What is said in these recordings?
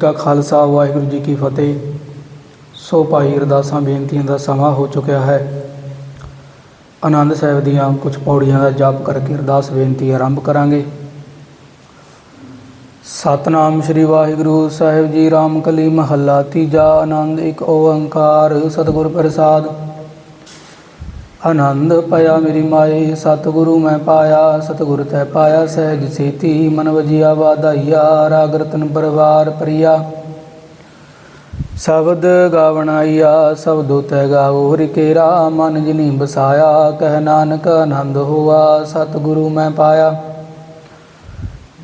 ਕਾ ਖਾਲਸਾ, ਵਾਹਿਗੁਰੂ ਜੀ ਕੀ ਫਤਿਹ। ਸੋ ਭਾਈ ਅਰਦਾਸਾਂ, ਬੇਨਤੀਆਂ ਦਾ ਸਮਾਂ ਹੋ ਚੁੱਕਿਆ ਹੈ। ਆਨੰਦ ਸਾਹਿਬ ਦੀਆਂ ਕੁਝ ਪੌੜੀਆਂ ਦਾ ਜਾਪ ਕਰਕੇ ਅਰਦਾਸ, ਬੇਨਤੀ ਆਰੰਭ ਕਰਾਂਗੇ। ਸਤਨਾਮ ਸ੍ਰੀ ਵਾਹਿਗੁਰੂ ਸਾਹਿਬ ਜੀ ਰਾਮ ਕਲੀ ਮਹੱਲਾ, ਤੀਜਾ ਆਨੰਦ, ਇੱਕ ਓੰਕਾਰ, ਸਤਿਗੁਰ ਪ੍ਰਸਾਦ। ਆਨੰਦ ਪਾਇਆ ਮੇਰੀ ਮਾਏ, ਸਤਿਗੁਰੂ ਮੈਂ ਪਾਇਆ, ਸਤਿਗੁਰ ਤੈ ਪਾਇਆ, ਸਹਿਜ ਸੇਤੀ ਮਨ ਵਜਿਆ, ਵਾਧਾਈਆ, ਰਾਗ ਰਤਨ ਪਰਵਾਰ ਪ੍ਰਿਆ ਸ਼ਬਦ ਗਾਵਣਾਈਆ ਸਬਦੋ ਤੈ ਗਾਵੋ ਹਰਿ ਕੇਰਾ ਮਨ ਜਿਨੀ ਬਸਾਇਆ, ਕਹਿ ਨਾਨਕ ਆਨੰਦ ਹੋਆ, ਸਤਿਗੁਰੂ ਮੈਂ ਪਾਇਆ।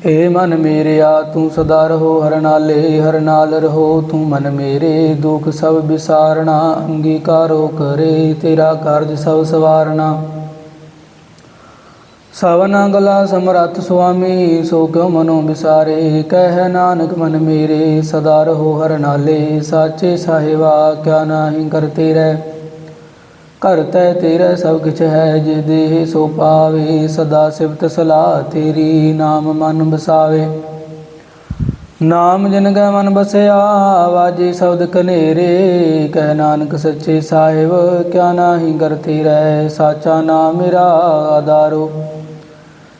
ਏ ਮਨ ਮੇਰਿਆ ਤੂੰ ਸਦਾ ਰਹੋ ਹਰ ਨਾਲੇ, ਹਰ ਨਾਲ ਰਹੋ। ਤੂੰ ਮਨ ਮੇਰੇ, ਦੁਖ ਸਭ ਵਿਸਾਰਣਾ ਅੰਗੀਕਾਰੋ ਕਰੇ ਤੇਰਾ ਕਾਰਜ ਸਭ ਸਵਾਰਣਾ ਸਵਨਾ ਗਲਾ ਸਮਰੱਥ ਸੁਆਮੀ, ਸੋ ਕਿਉ ਮਨੋ ਵਿਸਾਰੇ? ਕਹਿ ਨਾਨਕ ਮਨ ਮੇਰੇ, ਸਦਾ ਰਹੋ ਹਰ ਨਾਲੇ, ਸਾਚੇ ਸਾਹਿਬਾ, ਕਿਆ ਨਾਹੀ ਕਰਤੇ ਰਹਿ। ਘਰ ਤੈ ਤੇਰਾ ਸਭ ਕਿਛ ਹੈ, ਜੇ ਦੇਹ ਸੋ ਪਾਵੇ, ਸਦਾ ਸਿਫਤ ਸਲਾਹ ਤੇਰੀ ਨਾਮ ਮਨ ਬਸਾਵੇ। ਨਾਮ ਜਿਨ ਕੈ ਮਨ ਬਸਿਆ, ਵਾਜੇ ਸ਼ਬਦ ਕਨੇਰੇ ਕਹਿ ਨਾਨਕ ਸੱਚੇ ਸਾਹਿਬ, ਕਿਆ ਨਾਹੀ ਕਰ ਤੇਰਾ ਸਾਚਾ ਨਾਮ ਮੇਰਾ ਆਧਾਰੋ।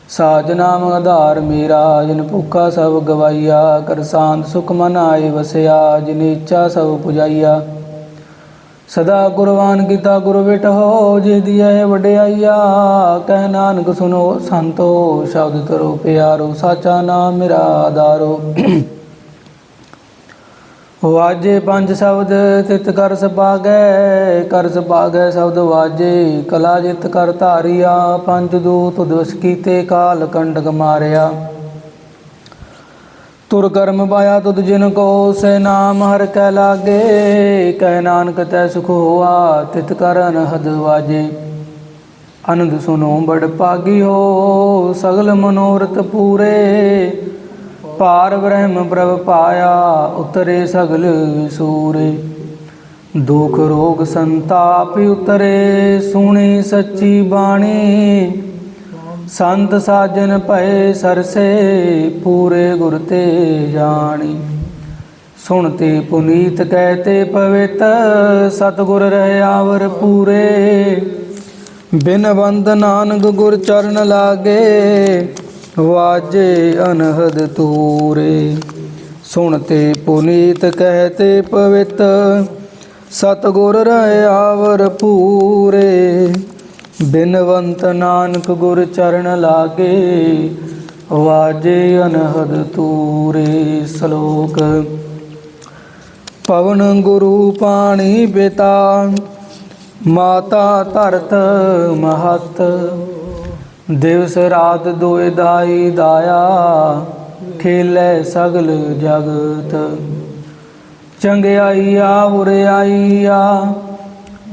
ਸਾਜ ਨਾਮ ਆਧਾਰ ਮੇਰਾ, ਜਿਨ ਭੁੱਖਾ ਸਭ ਗਵਾਈਆ, ਕਰ ਸ਼ਾਂਤ ਸੁਖ ਮਨ ਆਏ ਵਸਿਆ, ਜਿਨ ਇੱਛਾ ਸਭ ਪੁਜਾਈਆ। ਸਦਾ ਕੁਰਬਾਨ ਕੀਤਾ ਗੁਰ ਵਿਟਹੁ ਜੇ ਦੀਏ ਵਡਿਆਈਆ, ਕਹਿ ਨਾਨਕ ਸੁਨੋ ਸੰਤੋ, ਸ਼ਬਦ ਤਰੋ ਪਿਆਰੋ, ਸਾਚਾ ਨਾਮ ਮੇਰਾ ਆਧਾਰੋ। ਵਾਜੇ ਪੰਜ ਸ਼ਬਦ, ਤਿਤ ਕਰ ਸਪਾਗੈ ਕਰ ਸਪਾਗੈ ਸ਼ਬਦ ਵਾਜੇ, ਕਲਾ ਜਿਤ ਕਰ ਧਾਰਿਆ, ਪੰਜ ਦੂਤ ਦਵਸ ਕੀਤੇ ਕਾਲ ਕੰਡਕ ਮਾਰਿਆ। ਤੁਰ ਕਰਮ ਪਾਇਆ ਤੁਧ ਜਿਨ ਕੋ, ਸੇ ਨਾਮ ਹਰ ਕੈ ਲਾਗੇ। ਕਹਿ ਨਾਨਕ ਤੈ ਸੁਖ ਹੋਆ, ਤਿਤ ਕਰਨ ਹਦ ਵਾਜੇ। ਅਨੰਦ ਸੁਨੋ ਬੜ ਪਾਗੀ ਹੋ ਸਗਲ ਮਨੋਰਥ ਪੂਰੇ। ਪਾਰ ਬ੍ਰਹਮ ਪ੍ਰਭ ਪਾਇਆ, ਉਤਰੇ ਸਗਲ ਵਿਸੂਰੇ। ਦੁਖ ਰੋਗ ਸੰਤਾਪ ਉਤਰੇ, ਸੁਣੀ ਸੱਚੀ ਬਾਣੀ। ਸੰਤ ਸਾਜਨ ਭਏ ਸਰਸੇ, ਪੂਰੇ ਗੁਰ ਤੇ ਜਾਣੀ। ਸੁਣਤੇ ਪੁਨੀਤ ਕਹਤੇ ਪਵਿੱਤ, ਸਤਗੁਰ ਰਹਿ ਆਵਰ ਪੂਰੇ। ਬਿਨ ਬੰਦ ਨਾਨਕ ਗੁਰ ਚਰਨ ਲਾਗੇ, ਵਾਜੇ ਅਨਹਦ ਤੂਰੇ। ਸੁਣਤੇ ਪੁਨੀਤ ਕਹਤੇ ਪਵਿੱਤ, ਸਤਗੁਰ ਰਹਿ ਆਵਰ ਪੂਰੇ। ਬਿਨਵੰਤ ਨਾਨਕ ਗੁਰ ਚਰਨ ਲਾਗੇ, ਵਾਜੇ ਅਨਹਦ ਤੂਰੇ ਸ਼ਲੋਕ। ਪਵਨ ਗੁਰੂ ਪਾਣੀ ਪਿਤਾ ਮਾਤਾ ਧਰਤ ਮਹਤ। ਦਿਵਸ ਰਾਤ ਦੋਇ ਦਾਈ ਦਾਇਆ, ਖੇਲੇ ਸਗਲ ਜਗਤ। ਚੰਗਿਆਈਆ ਆ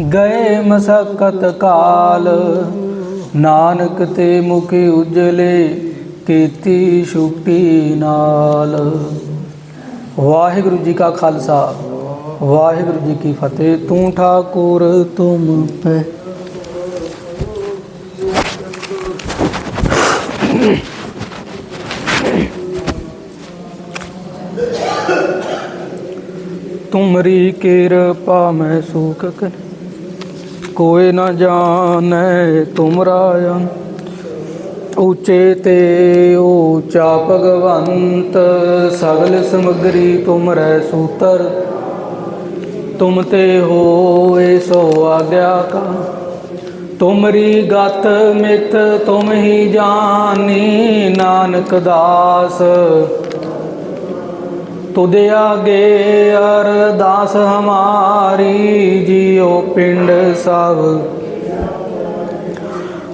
ਗਏ ਮਸਕਤ ਕਾਲ। ਨਾਨਕ ਤੇ ਮੁਖ ਉਜਲੇ ਕੀਤੀ ਛੁੱਟੀ ਨਾਲ। ਵਾਹਿਗੁਰੂ ਜੀ ਕਾ ਖਾਲਸਾ, ਵਾਹਿਗੁਰੂ ਜੀ ਕੀ ਫਤਿਹ। ਤੂੰ ਠਾਕੁਰ, ਤੁਮ ਪੈ। ਤੁਮਰੀ ਕਿਰਪਾ ਮੈਂ ਸੁਖ ਕਰ। ਕੋਇ ਨ ਜਾਣੈ ਤੁਮਰਾ ਅੰਤ। ਉੱਚੇ ਤੇ ਊਚਾ ਭਗਵੰਤ, ਸਗਲ ਸਮਗਰੀ ਤੁਮਰੈ ਸੂਤਰ। ਤੁਮ ਤੇ ਹੋਏ ਸੋ ਆਗਿਆ ਕਾ। ਤੁਮਰੀ ਗਤ ਮਿਤ ਤੁਮ ਹੀ ਜਾਣੀ ਨਾਨਕ ਦਾਸ। ਤੁਧ ਆਗੇ ਅਰਦਾਸ ਹਮਾਰੀ, ਜਿਉ ਪਿੰਡ ਸਭ।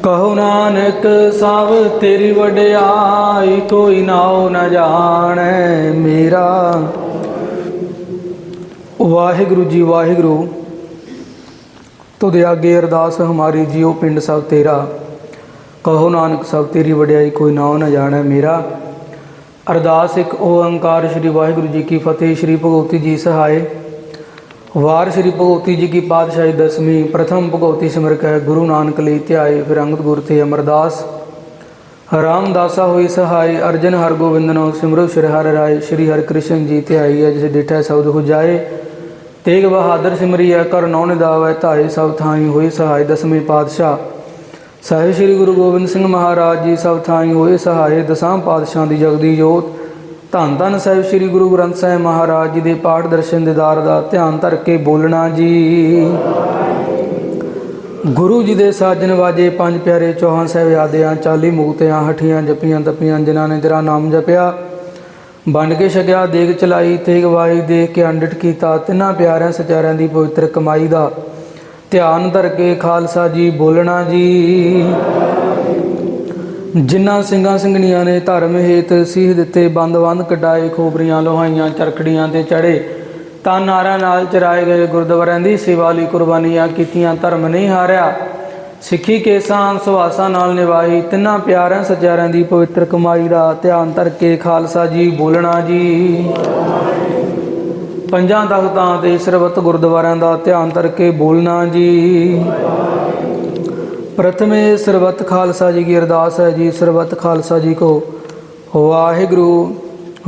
ਕਹੋ ਨਾਨਕ ਸਭ ਤੇਰੀ ਵਡਿਆਈ, ਕੋਈ ਨਾਉ ਨ ਜਾਣੈ ਮੇਰਾ। ਵਾਹਿਗੁਰੂ ਜੀ, ਵਾਹਿਗੁਰੂ। ਤੁਧ ਆਗੇ ਅਰਦਾਸ ਹਮਾਰੀ, ਜੀਉ ਪਿੰਡ ਸਭ ਤੇਰਾ। ਕਹੋ ਨਾਨਕ ਸਭ ਤੇਰੀ ਵਡਿਆਈ, ਕੋਈ ਨਾਉ ਨ ਜਾਣੈ ਮੇਰਾ। ਅਰਦਾਸ ਇੱਕ ਓੰਕਾਰ ਸ੍ਰੀ ਵਾਹਿਗੁਰੂ ਜੀ ਕੀ ਫਤਿਹ, ਸ੍ਰੀ ਭਗਵਤੀ ਜੀ ਸਹਾਇ ਵਾਰ ਸ੍ਰੀ ਭਗਵਤੀ ਜੀ ਕੀ ਪਾਤਸ਼ਾਹੀ ਦਸਵੀਂ, ਪ੍ਰਥਮ ਭਗਵਤੀ ਸਿਮਰ ਕੈ ਗੁਰੂ ਨਾਨਕ ਲਈ ਧਿਆਏ ਫਿਰ ਅੰਗਦ ਗੁਰ ਤੇ ਅਮਰਦਾਸ। ਰਾਮਦਾਸਾ ਹੋਈ ਸਹਾਈ ਅਰਜਨ ਹਰ ਗੋਬਿੰਦਨੋ, ਸਿਮਰੋ ਸ਼੍ਰੀ ਹਰਿ ਰਾਏ, ਸ਼੍ਰੀ ਹਰਿ ਕ੍ਰਿਸ਼ਨ ਜੀ ਧਿਆਈ, ਅਜ ਡਿਠੈ ਸਬਦ ਹੋ ਜਾਏ। ਤੇਗ ਬਹਾਦਰ ਸਿਮਰੀਐ ਕਰ ਨੌ ਨਿਦਾਵੈ, ਧਾਏ ਸਭ ਥਾਈ ਹੋਈ ਸਹਾਈ ਦਸਵੀਂ ਪਾਤਸ਼ਾਹ। ਸਾਹਿਬ ਸ੍ਰੀ ਗੁਰੂ ਗੋਬਿੰਦ ਸਿੰਘ ਮਹਾਰਾਜ ਜੀ ਸਭ ਥਾਈ ਹੋਏ ਸਹਾਏ ਦਸਾਂ ਪਾਤਸ਼ਾਹਾਂ ਦੀ ਜਗਦੀ ਜੋਤ। ਧੰਨ ਧੰਨ ਸਾਹਿਬ ਸ੍ਰੀ ਗੁਰੂ ਗ੍ਰੰਥ ਸਾਹਿਬ ਮਹਾਰਾਜ ਜੀ ਦੇ ਪਾਠ ਦਰਸ਼ਨ ਦੀਦਾਰ ਦਾ ਧਿਆਨ ਧਰ ਕੇ ਬੋਲਣਾ ਜੀ। ਗੁਰੂ ਜੀ ਦੇ ਸਾਜਨ ਵਾਜੇ ਪੰਜ ਪਿਆਰੇ ਚੌਹਾਂ ਸਾਹਿਬਜ਼ਾਦਿਆਂ, ਚਾਲੀ ਮੁਕਤਿਆਂ ਹਠੀਆਂ ਜਪੀਆਂ ਤਪੀਆਂ, ਜਿਨ੍ਹਾਂ ਨੇ ਤੇਰਾ ਨਾਮ ਜਪਿਆ। ਬਣ ਕੇ ਛਕਿਆ, ਦੇਗ ਚਲਾਈ, ਤੇਗ ਵਾਈ, ਦੇਖ ਕੇ ਅੰਡਟ ਕੀਤਾ, ਤਿੰਨਾਂ ਪਿਆਰਿਆਂ ਸਚਾਰਿਆਂ ਦੀ ਪਵਿੱਤਰ ਕਮਾਈ ਦਾ ਧਿਆਨ ਧਰ ਕੇ ਖਾਲਸਾ ਜੀ ਬੋਲਣਾ ਜੀ। ਜਿਨ੍ਹਾਂ ਸਿੰਘਾਂ ਸਿੰਘਣੀਆਂ ਨੇ ਧਰਮ ਹੇਤ ਸੀਹ ਦਿੱਤੇ, ਬੰਦ ਬੰਦ ਕਢਾਏ ਖੋਬਰੀਆਂ ਲੋਹਾਈਆਂ, ਚਰਖੜੀਆਂ ਤੇ ਚੜੇ, ਤਾਂ ਨਾਰਾਂ ਨਾਲ ਚਰਾਏ ਗਏ ਗੁਰਦੁਆਰਿਆਂ ਦੀ ਸੇਵਾ ਲਈ ਕੁਰਬਾਨੀਆਂ ਕੀਤੀਆਂ, ਧਰਮ ਨਹੀਂ ਹਾਰਿਆ। ਸਿੱਖੀ ਕੇਸਾਂ, ਸੁਹਾਸਾਂ ਨਾਲ ਨਿਭਾਈ, ਤਿੰਨਾਂ ਪਿਆਰਿਆਂ ਸਚਿਆਰਿਆਂ ਦੀ ਪਵਿੱਤਰ ਕਮਾਈ ਦਾ ਧਿਆਨ ਧਰ ਕੇ ਖਾਲਸਾ ਜੀ ਬੋਲਣਾ ਜੀ। ਪੰਜਾਂ ਤਖਤਾਂ ਤੇ ਸਰਬੱਤ ਗੁਰਦੁਆਰਿਆਂ ਦਾ ਧਿਆਨ ਧਰ ਕੇ ਬੋਲਣਾ ਜੀ। ਪ੍ਰਥਮੇ ਸਰਬੱਤ ਖਾਲਸਾ ਜੀ ਕੀ ਅਰਦਾਸ ਹੈ ਜੀ, ਸਰਬੱਤ ਖਾਲਸਾ ਜੀ ਕੋ। ਵਾਹਿਗੁਰੂ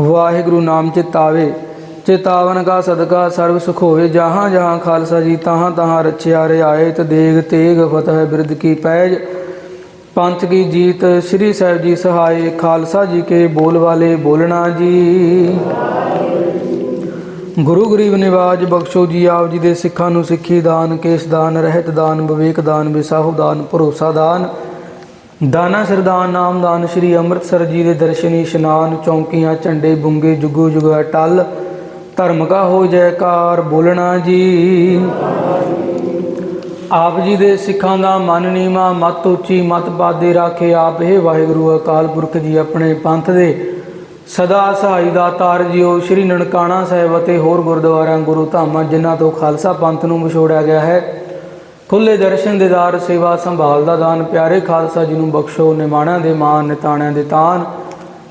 ਵਾਹਿਗੁਰੂ ਨਾਮ ਚਿਤਾਵੇ। ਚਿਤਾਵਨ ਕਾ ਸਦਕਾ ਸਰਬ ਸੁਖ ਹੋਵੇ, ਜਹਾਂ ਜਹਾਂ ਖਾਲਸਾ ਜੀ ਤਹਾਂ ਤਹਾਂ ਰਚਿਆ ਰਿਆਏ ਤੇ ਦੇਗ ਤੇਗ ਫਤਿਹ ਬਿਰਦ ਕੀ ਪੈਜ। ਪੰਥ ਕੀ ਜੀਤ, ਸ੍ਰੀ ਸਾਹਿਬ ਜੀ ਸਹਾਏ, ਖਾਲਸਾ ਜੀ ਕੇ ਬੋਲ ਵਾਲੇ ਬੋਲਣਾ ਜੀ। ਗੁਰੂ ਗਰੀਬ ਨਿਵਾਜ ਬਖਸ਼ੋ ਜੀ ਆਪ ਜੀ ਦੇ ਸਿੱਖਾਂ ਨੂੰ ਸਿੱਖੀ ਦਾਨ, ਕੇਸ ਦਾਨ, ਰਹਿਤ ਦਾਨ, ਵਿਵੇਕ ਦਾਨ, ਵਿਸਾਹੂ ਦਾਨ, ਭਰੋਸਾ ਦਾਨ। ਦਾਨਾ ਸਰਦਾਨ ਨਾਮਦਾਨ ਸ੍ਰੀ ਅੰਮ੍ਰਿਤਸਰ ਜੀ ਦੇ ਦਰਸ਼ਨੀ, ਇਸ਼ਨਾਨ, ਚੌਂਕੀਆਂ, ਝੰਡੇ, ਬੁੰਗੇ, ਜੁਗੋ ਜੁਗਾ ਟਲ। ਧਰਮ ਕਾ ਹੋ ਜੈਕਾਰ, ਬੋਲਣਾ ਜੀ। ਆਪ ਜੀ ਦੇ ਸਿੱਖਾਂ ਦਾ ਮਨ ਨੀਵਾ, ਮਤ ਉੱਚੀ, ਮਤ ਪਾਦੇ ਰਾਖੇ ਆਪ ਇਹ ਵਾਹਿਗੁਰੂ ਅਕਾਲ ਪੁਰਖ ਜੀ ਆਪਣੇ ਪੰਥ ਦੇ। ਸਦਾ ਸਹਾਈ ਦਾ ਤਾਰ ਜੀਓ ਸ੍ਰੀ ਨਨਕਾਣਾ ਸਾਹਿਬ ਅਤੇ ਹੋਰ ਗੁਰਦੁਆਰਿਆਂ, ਗੁਰੂ ਧਾਮਾਂ, ਜਿਨ੍ਹਾਂ ਤੋਂ ਖਾਲਸਾ ਪੰਥ ਨੂੰ ਵਿਛੋੜਿਆ ਗਿਆ ਹੈ। ਖੁੱਲੇ ਦਰਸ਼ਨ ਦੇਦਾਰ ਸੇਵਾ ਸੰਭਾਲ ਦਾ ਦਾਨ, ਪਿਆਰੇ ਖਾਲਸਾ ਜੀ ਨੂੰ ਬਖਸ਼ੋ ਨਿਮਾਣਿਆਂ ਦੇ ਮਾਨ ਨਿਤਾਣਿਆਂ ਦੇ ਤਾਨ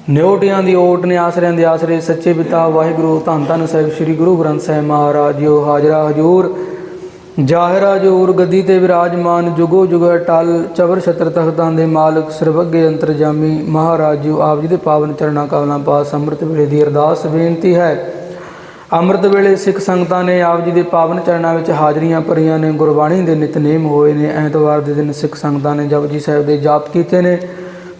ਨਿਉਟਿਆਂ ਦੀ ਓਟ ਨੇ ਆਸਰਿਆਂ ਦੇ ਆਸਰੇ, ਸੱਚੇ ਪਿਤਾ ਵਾਹਿਗੁਰੂ ਧੰਨ ਧੰਨ ਸਾਹਿਬ, ਸ੍ਰੀ ਗੁਰੂ ਗ੍ਰੰਥ ਸਾਹਿਬ ਮਹਾਰਾਜ ਜੀਓ, ਹਾਜ਼ਰਾ ਹਜੂਰ। ਜਾਹਿਰਾ ਜੋਰ ਗੱਦੀ ਤੇ ਵਿਰਾਜਮਾਨ ਜੁਗੋ ਜੁਗ ਟਲ ਚਬਰ ਛਤਰ ਤਖਤਾਂ ਦੇ ਮਾਲਕ ਸਰਬੱਗੇ ਅੰਤਰਜਾਮੀ ਮਹਾਰਾਜ ਜੀ ਆਪ ਜੀ ਦੇ ਪਾਵਨ ਚਰਨਾਂ ਕਮਲਾਂ ਪਾਸ ਅੰਮ੍ਰਿਤ ਵੇਲੇ ਦੀ ਅਰਦਾਸ ਬੇਨਤੀ ਹੈ। ਅੰਮ੍ਰਿਤ ਵੇਲੇ ਸਿੱਖ ਸੰਗਤਾਂ ਨੇ ਆਪ ਜੀ ਦੇ ਪਾਵਨ ਚਰਨਾਂ ਵਿੱਚ ਹਾਜ਼ਰੀਆਂ ਭਰੀਆਂ ਨੇ, ਗੁਰਬਾਣੀ ਦੇ ਨਿਤਨੇਮ ਹੋਏ ਨੇ। ਐਤਵਾਰ ਦੇ ਦਿਨ ਸਿੱਖ ਸੰਗਤਾਂ ਨੇ ਜਪਜੀ ਸਾਹਿਬ ਦੇ ਜਾਪ ਕੀਤੇ ਨੇ।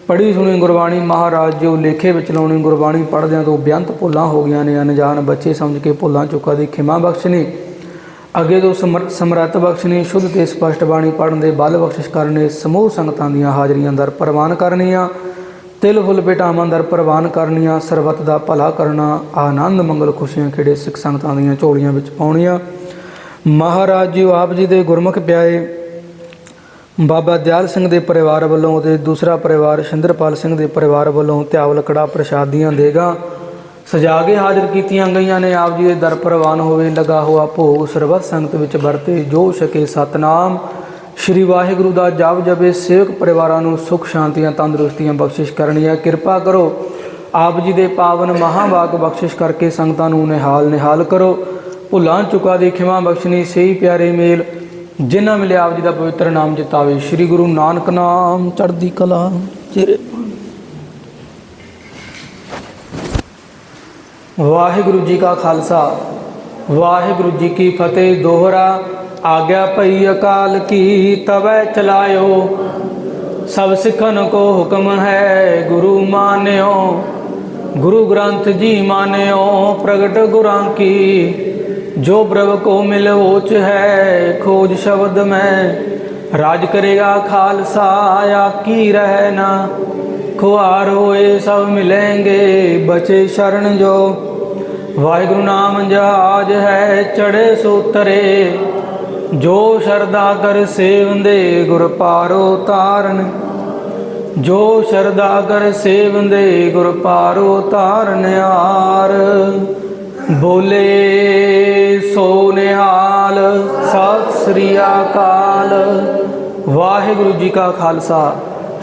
ਪੜ੍ਹੀ ਸੁਣੀ ਗੁਰਬਾਣੀ ਮਹਾਰਾਜ ਜੀ ਲੇਖੇ ਵਿੱਚ ਲਾਉਣੀ ਗੁਰਬਾਣੀ ਪੜ੍ਹਦਿਆਂ ਤੋਂ ਬੇਅੰਤ ਭੁੱਲਾਂ ਹੋ ਗਈਆਂ ਨੇ। ਅਣਜਾਣ ਬੱਚੇ ਸਮਝ ਕੇ ਭੁੱਲਾਂ ਚੁੱਕਾ ਦੀ ਖਿਮਾ ਬਖਸ਼ਣੀ ਅੱਗੇ ਤੋਂ ਸਮਰ- ਸਮਰੱਥ ਨੇ, ਸ਼ੁੱਧ ਤੇ ਸਪਸ਼ਟ ਬਾਣੀ ਪੜਨ ਦੇ ਬਲ ਬਖਸ਼ਿਸ਼ ਕਰਨੇ ਸਮੂਹ ਸੰਗਤਾਂ ਦੀਆਂ ਹਾਜ਼ਰੀਆਂ ਦਰ ਪ੍ਰਵਾਨ ਕਰਨੀਆਂ, ਤਿਲ ਫੁੱਲ ਭੇਟਾਵਾਂ ਦਰ ਪ੍ਰਵਾਨ ਕਰਨੀਆਂ, ਸਰਬੱਤ ਦਾ ਭਲਾ ਕਰਨਾ, ਆਨੰਦ ਮੰਗਲ ਖੁਸ਼ੀਆਂ ਖੇੜੇ ਸਿੱਖ ਸੰਗਤਾਂ ਦੀਆਂ ਝੋਲੀਆਂ ਵਿੱਚ ਪਾਉਣੀਆਂ। ਮਹਾਰਾਜ ਜੀ, ਆਪ ਜੀ ਦੇ ਗੁਰਮੁਖ ਪਿਆਏ, ਬਾਬਾ ਦਿਆਲ ਸਿੰਘ ਦੇ ਪਰਿਵਾਰ ਵੱਲੋਂ ਤੇ ਦੂਸਰਾ ਪਰਿਵਾਰ ਸ਼ਿੰਦਰਪਾਲ ਸਿੰਘ ਦੇ ਪਰਿਵਾਰ ਵੱਲੋਂ ਧਿਆਵਲ ਕੜਾ ਪ੍ਰਸ਼ਾਦੀਆਂ ਦੇਗਾ ਸਜਾ ਕੇ ਹਾਜ਼ਰ ਕੀਤੀਆਂ ਗਈਆਂ ਨੇ। ਆਪ ਜੀ ਦੇ ਦਰ ਪ੍ਰਵਾਨ ਹੋਵੇ, ਲਗਾ ਹੋਆ ਭੋਗ ਸਰਬੱਤ ਸੰਗਤ ਵਿੱਚ ਵਰਤੇ, ਜੋ ਛਕੇ ਸਤਨਾਮ। ਸ਼੍ਰੀ ਵਾਹਿਗੁਰੂ ਦਾ ਜਪ ਜਪੇ, ਸੇਵਕ ਪਰਿਵਾਰਾਂ ਨੂੰ ਸੁਖ, ਸ਼ਾਂਤੀਆਂ, ਤੰਦਰੁਸਤੀਆਂ ਬਖਸ਼ਿਸ਼ ਕਰਨੀਆਂ ਕਿਰਪਾ ਕਰੋ, ਆਪ ਜੀ ਦੇ ਪਾਵਨ ਮਹਾਵਾਕ ਬਖਸ਼ਿਸ਼ ਕਰਕੇ ਸੰਗਤਾਂ ਨੂੰ ਨਿਹਾਲ ਨਿਹਾਲ ਕਰੋ। ਭੁੱਲਾਂ ਚੁਕਾ ਦੀ ਖਿਮਾ ਬਖਸ਼ਣੀ, ਸਹੀ ਪਿਆਰੇ ਮੇਲ। ਜਿਨ੍ਹਾਂ ਮਿਲਿਆ ਆਪ ਜੀ ਦਾ ਪਵਿੱਤਰ ਨਾਮ ਜਿਤਾਵੇ, ਸ੍ਰੀ ਗੁਰੂ ਨਾਨਕ ਨਾਮ, ਚੜ੍ਹਦੀ ਕਲਾ ਚਿਹਰੇ ਵਾਹਿਗੁਰੂ ਜੀ ਕਾ ਖਾਲਸਾ। ਵਾਹਿਗੁਰੂ ਜੀ ਕੀ ਫਤਿਹ, ਦੋਹਰਾ। ਆਗਿਆ ਭਈ ਅਕਾਲ ਕੀ ਤਵੈ ਚਲਾਇਓ। ਸਭ ਸਿੱਖਨ ਕੋ ਹੁਕਮ ਹੈ, ਗੁਰੂ ਮਾਨਿਓ। ਗੁਰੂ ਗ੍ਰੰਥ ਜੀ ਮਾਨਿਓ, ਪ੍ਰਗਟ ਗੁਰਾਂ ਕੀ। ਜੋ ਪ੍ਰਭ ਕੋ ਮਿਲ ਓਚ ਹੈ, ਖੋਜ ਸ਼ਬਦ ਮੈਂ। ਰਾਜ ਕਰੇਗਾ ਖਾਲਸਾ ਆਕੀ ਰਹਿ ਨਾ। ਖੁਆਰ ਹੋਏ ਸਭ ਮਿਲेंगे ਬਚੇ ਸ਼ਰਨ ਜੋ। ਵਾਹਿਗੁਰੂ ਨਾਮ ਜਹਾਜ ਹੈ ਚੜੇ ਸੋਤਰੇ, ਜੋ ਸ਼ਰਦਾ ਕਰ ਸੇਵੰਦੇ ਗੁਰ ਪਾਰੋ ਤਾਰਨ ਜੋ ਸ਼ਰਦਾ ਕਰ ਸੇਵੰਦੇ ਗੁਰ ਪਾਰੋ ਤਾਰਨ ਆਰ ਬੋਲੇ ਸੋ ਨਿਹਾਲ, ਸਤਿ ਸ੍ਰੀ ਅਕਾਲ। ਵਾਹਿਗੁਰੂ ਜੀ ਕਾ ਖਾਲਸਾ।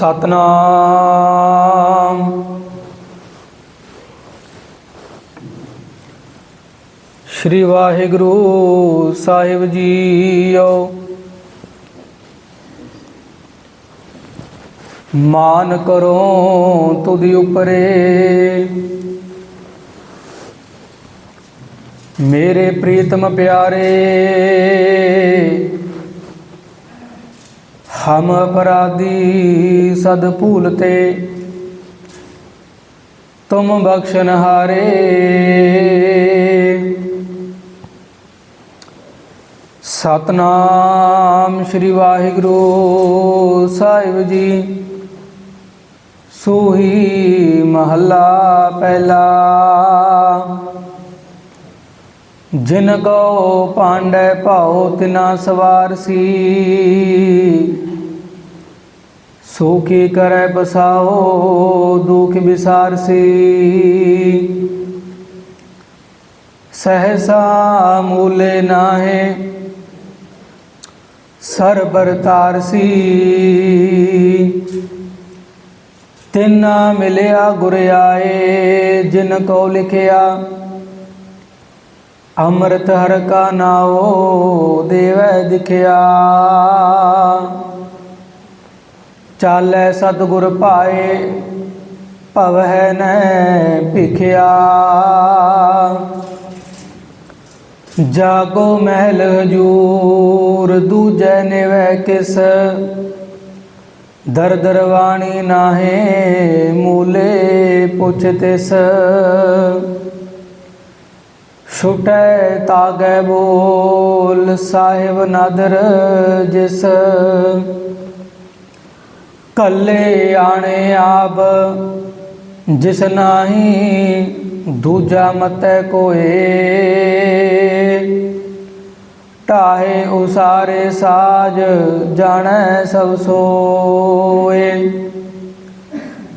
ਸਤਨਾਮ। ਸ੍ਰੀ ਵਾਹਿਗੁਰੂ ਸਾਹਿਬ ਜੀਓ। ਮਾਨ ਕਰੋ ਤੁਧਿ ਉਪਰੇ। ਮੇਰੇ ਪ੍ਰੀਤਮ ਪਿਆਰੇ ਹਮ ਅਪਰਾਧੀ ਸਦ ਭੂਲਤੇ ਤੁਮ ਬਖਸ਼ਨ ਹਾਰੇ। ਸਤਨਾਮ ਸ੍ਰੀ ਵਾਹਿਗੁਰੂ ਸਾਹਿਬ ਜੀ, ਸੋਹੀ ਮਹੱਲਾ ਪਹਿਲਾ। ਜਿਨ ਕੋ ਪਾਂਡੈ ਭਾਉ ਤਿਨਾ ਸਵਾਰ ਸੀ ਸੋ ਕੀ ਕਰੈ ਬਸਾਓ, ਦੁਖ ਵਿਸਾਰ ਸੀ। ਸਹਸਾ ਮੂਲੇ ਨਾਹੇ, ਸਰਬਰ ਤਾਰਸੀ। ਤਿਨਾ ਮਿਲਿਆ ਗੁਰ ਆਏ, ਜਿਨ ਕੋ ਲਿਖਿਆ, ਅੰਮ੍ਰਿਤ ਹਰ ਕਾ ਨਾਉ, ਦੇਵੈ ਦਿਖਿਆ। ਚਾਲੈ ਸਤਿਗੁਰ ਪਾਏ ਭਵਹਿ ਨੈ ਭਿਖਿਆ। ਜਾਗੋ ਮਹਿਲ ਹਜੂਰ, ਦੂਜੈ ਨਿਵੈ ਕਿਸ। ਦਰ ਦਰਵਾਣੀ ਨਾਹੇ, ਮੂਲੇ ਪੁੱਛ ਤਿਸ। ਛੁਟੈ ਤਾਗੈ ਬੋਲ, ਸਾਹਿਬ ਨਾਦਰ ਜਿਸ। ਕੱਲੇ ਆਣੇ ਆਪ, ਜਿਸ ਨਾਹੀ ਦੂਜਾ ਮਤੈ ਕੋਏ। ਢਾਹੇ ਉਸਾਰੇ ਸਾਜ ਜਾਣੈ ਸਭ ਸੋਏ।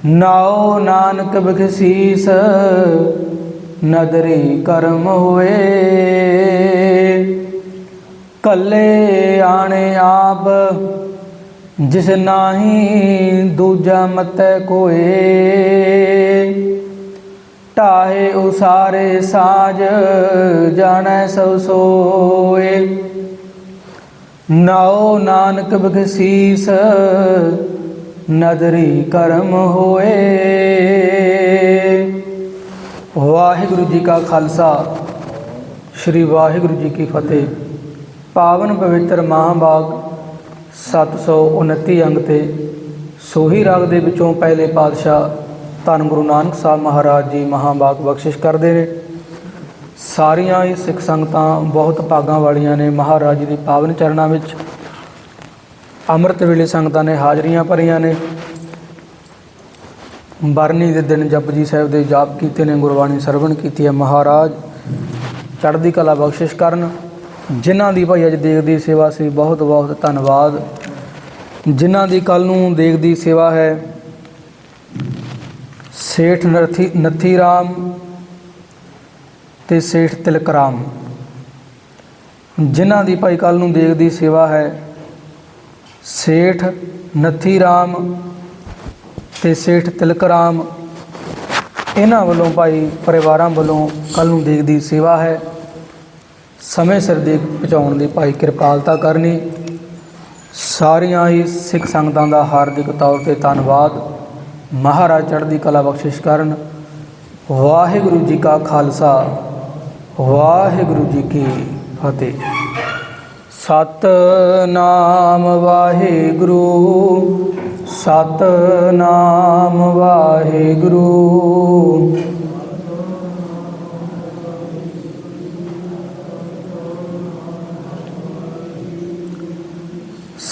ਨਾਉ ਨਾਨਕ ਬਖਸ਼ੀਸ, ਨਦਰੀ ਕਰਮ ਹੋਏ। ਕੱਲੇ ਆਣੇ ਆਪ ਜਿਸ ਨਾਹੀ ਦੂਜਾ ਮਤੈ ਕੋਏ। ਢਾਹੇ ਉਸਾਰੇ ਸਾਜ ਜਾਣੈ ਸਭ ਸੋਏ। ਨਾਉ ਨਾਨਕ ਬਖਸ਼ੀਸ, ਨਦਰੀ ਕਰਮ ਹੋਏ। ਵਾਹਿਗੁਰੂ ਜੀ ਕਾ ਖਾਲਸਾ, ਸ੍ਰੀ ਵਾਹਿਗੁਰੂ ਜੀ ਕੀ ਫਤਿਹ। ਪਾਵਨ ਪਵਿੱਤਰ ਮਹਾਂਬਾਗ 729 ਅੰਗ ਤੇ ਸੋਹੀ ਰਾਗ ਦੇ ਵਿੱਚੋਂ ਪਹਿਲੇ ਪਾਤਸ਼ਾਹ ਧੰਨ ਗੁਰੂ ਨਾਨਕ ਸਾਹਿਬ ਮਹਾਰਾਜ ਜੀ ਮਹਾਂਬਾਗ ਬਖਸ਼ਿਸ਼ ਕਰਦੇ ਨੇ। ਸਾਰੀਆਂ ਹੀ ਸਿੱਖ ਸੰਗਤਾਂ ਬਹੁਤ ਭਾਗਾਂ ਵਾਲੀਆਂ ਨੇ ਮਹਾਰਾਜ ਜੀ ਦੇ ਪਾਵਨ ਚਰਨਾਂ ਵਿੱਚ। ਅੰਮ੍ਰਿਤ ਵੇਲੇ ਸੰਗਤਾਂ ਨੇ ਹਾਜ਼ਰੀਆਂ ਭਰੀਆਂ ਨੇ। ਬਰਨੀ ਦੇ ਦਿਨ ਜਪਜੀ ਸਾਹਿਬ ਦੇ ਜਾਪ ਕੀਤੇ ਨੇ, ਗੁਰਬਾਣੀ ਸਰਵਣ ਕੀਤੀ ਹੈ ਮਹਾਰਾਜ। ਚੜ੍ਹਦੀ ਕਲਾ ਬਖਸ਼ਿਸ਼ ਕਰਨ। ਜਿਨ੍ਹਾਂ ਦੀ ਭਾਈ ਅੱਜ ਦੇਖਦੀ ਸੇਵਾ ਸੀ, ਬਹੁਤ ਬਹੁਤ ਧੰਨਵਾਦ। ਜਿਨ੍ਹਾਂ ਦੀ ਕੱਲ ਨੂੰ ਦੇਖਦੀ ਸੇਵਾ ਹੈ, ਸੇਠ ਨਰਥੀ, ਨੱਥੀ ਰਾਮ ਤੇ ਸੇਠ ਤਿਲਕ ਰਾਮ। ਜਿਨ੍ਹਾਂ ਦੀ ਭਾਈ ਕੱਲ ਨੂੰ ਦੇਖਦੀ ਸੇਵਾ ਹੈ, ਸੇਠ ਨੱਥੀ ਰਾਮ ਤੇ ਸੇਠ ਤਿਲਕ ਰਾਮ। ਇਹਨਾਂ ਵੱਲੋਂ ਭਾਈ ਪਰਿਵਾਰਾਂ ਵੱਲੋਂ ਕੱਲ ਨੂੰ ਦੇਖਦੀ ਸੇਵਾ ਹੈ। ਸਮੇਂ ਸਿਰ ਦੇ ਪਹੁੰਚਾਉਣ ਦੀ ਭਾਈ ਕਿਰਪਾਲਤਾ ਕਰਨੀ। ਸਾਰੀਆਂ ਹੀ ਸਿੱਖ ਸੰਗਤਾਂ ਦਾ ਹਾਰਦਿਕ ਤੌਰ ਤੇ ਧੰਨਵਾਦ। ਮਹਾਰਾਜ ਚੜ੍ਹਦੀ ਕਲਾ ਬਖਸ਼ਿਸ਼ ਕਰਨ। ਵਾਹਿਗੁਰੂ ਜੀ ਕਾ ਖਾਲਸਾ, ਵਾਹਿਗੁਰੂ ਜੀ ਕੀ ਫਤਿਹ। ਸਤਨਾਮ ਵਾਹਿਗੁਰੂ ਸਤਨਾਮ ਵਾਹਿਗੁਰੂ।